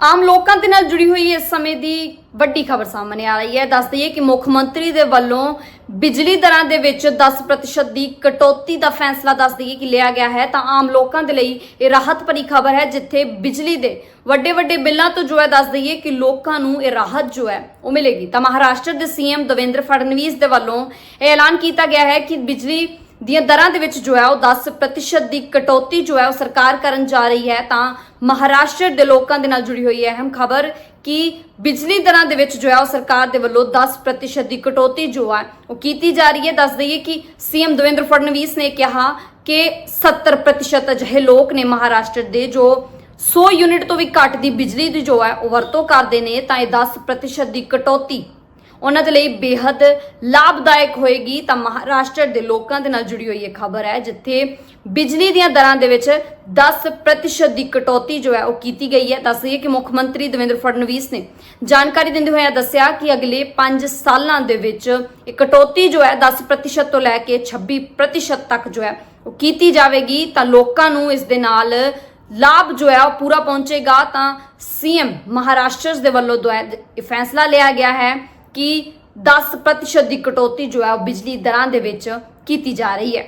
ਆਮ ਲੋਕਾਂ ਦੇ ਨਾਲ ਜੁੜੀ ਹੋਈ ਇਸ ਸਮੇਂ ਦੀ ਵੱਡੀ ਖਬਰ ਸਾਹਮਣੇ ਆ ਰਹੀ ਹੈ। ਦੱਸ ਦਈਏ ਕਿ ਮੁੱਖ ਮੰਤਰੀ ਦੇ ਵੱਲੋਂ ਬਿਜਲੀ ਦਰਾਂ ਦੇ ਵਿੱਚ 10% ਦੀ ਕਟੌਤੀ ਦਾ ਫੈਸਲਾ ਦੱਸ ਦਈਏ ਕਿ ਲਿਆ ਗਿਆ ਹੈ। ਤਾਂ ਆਮ ਲੋਕਾਂ ਦੇ ਲਈ ਇਹ ਰਾਹਤ ਭਰੀ ਖਬਰ ਹੈ, ਜਿੱਥੇ ਬਿਜਲੀ ਦੇ ਵੱਡੇ ਵੱਡੇ ਬਿੱਲਾਂ ਤੋਂ ਜੋ ਹੈ, ਦੱਸ ਦਈਏ ਕਿ ਲੋਕਾਂ ਨੂੰ ਇਹ ਰਾਹਤ ਜੋ ਹੈ, ਉਹ ਮਿਲੇਗੀ। ਤਾਂ ਮਹਾਰਾਸ਼ਟਰ ਦੇ ਸੀਐਮ ਦਵਿੰਦਰ ਫੜਨਵੀਸ ਦੇ ਵੱਲੋਂ ਇਹ ਐਲਾਨ ਕੀਤਾ ਗਿਆ ਹੈ ਕਿ ਬਿਜਲੀ ਦੀਆਂ ਦਰਾਂ ਦੇ ਵਿੱਚ ਜੋ ਹੈ ਉਹ 10% ਦੀ ਕਟੌਤੀ ਜੋ ਹੈ ਉਹ ਸਰਕਾਰ ਕਰਨ ਜਾ ਰਹੀ ਹੈ, ਤਾਂ ਮਹਾਰਾਸ਼ਟਰ ਦੇ ਲੋਕਾਂ ਦੇ ਨਾਲ ਜੁੜੀ ਹੋਈ ਹੈ ਅਹਿਮ ਖਬਰ ਕਿ ਬਿਜਲੀ ਦਰਾਂ ਦੇ ਵਿੱਚ ਜੋ ਹੈ ਉਹ ਸਰਕਾਰ ਦੇ ਵੱਲੋਂ 10% ਦੀ ਕਟੌਤੀ ਜੋ ਹੈ ਉਹ ਕੀਤੀ ਜਾ ਰਹੀ ਹੈ। ਦੱਸ ਦਈਏ ਕਿ ਸੀਐਮ ਦਵਿੰਦਰ ਫੜਨਵੀਸ ਨੇ ਕਿਹਾ ਕਿ 70% ਅਜਿਹੇ ਲੋਕ ਨੇ ਮਹਾਰਾਸ਼ਟਰ ਦੇ ਜੋ 100 ਯੂਨਿਟ ਤੋਂ ਵੀ ਘੱਟ ਦੀ ਬਿਜਲੀ ਦੀ ਜੋ ਹੈ ਉਹ ਵਰਤੋਂ ਕਰਦੇ ਨੇ, ਤਾਂ ਇਹ 10% ਦੀ ਕਟੌਤੀ ਉਹਨਾਂ ਦੇ ਲਈ ਬੇहद ਲਾਭਦਾਇਕ ਹੋਏਗੀ। ਤਾਂ ਮਹਾਰਾਸ਼ਟਰ ਦੇ ਲੋਕਾਂ ਦੇ ਨਾਲ ਜੁੜੀ ਹੋਈ ਇਹ ਖਬਰ ਹੈ, ਜਿੱਥੇ ਬਿਜਲੀ ਦੀਆਂ ਦਰਾਂ ਦੇ ਵਿੱਚ 10% ਦੀ ਕਟੌਤੀ ਜੋ ਹੈ, ਉਹ ਕੀਤੀ ਗਈ ਹੈ। ਦੱਸ ਦੱਸਈਏ ਕਿ ਮੁੱਖ ਮੰਤਰੀ ਦਵਿੰਦਰ ਫੜਨਵੀਸ ਨੇ ਜਾਣਕਾਰੀ ਦਿੰਦੇ ਹੋਏ ਦੱਸਿਆ ਕਿ ਅਗਲੇ 5 ਸਾਲਾਂ ਦੇ ਵਿੱਚ ਇਹ ਕਟੌਤੀ ਜੋ ਹੈ 10% ਤੋਂ ਲੈ ਕੇ 26% ਤੱਕ ਜੋ ਹੈ, ਉਹ ਕੀਤੀ ਜਾਵੇਗੀ। ਤਾਂ ਲੋਕਾਂ ਨੂੰ ਇਸ ਦੇ ਨਾਲ ਲਾਭ ਜੋ ਹੈ, ਉਹ ਪੂਰਾ ਪਹੁੰਚੇਗਾ। ਤਾਂ ਸੀਐਮ ਮਹਾਰਾਸ਼ਟਰ ਦੇ ਵੱਲੋਂ ਜੋ ਇਹ ਫੈਸਲਾ ਲਿਆ ਗਿਆ ਹੈ। ਕਿ 10% ਦੀ ਕਟੌਤੀ ਜੋ ਹੈ ਉਹ ਬਿਜਲੀ ਦਰਾਂ ਦੇ ਵਿੱਚ ਕੀਤੀ ਜਾ ਰਹੀ ਹੈ।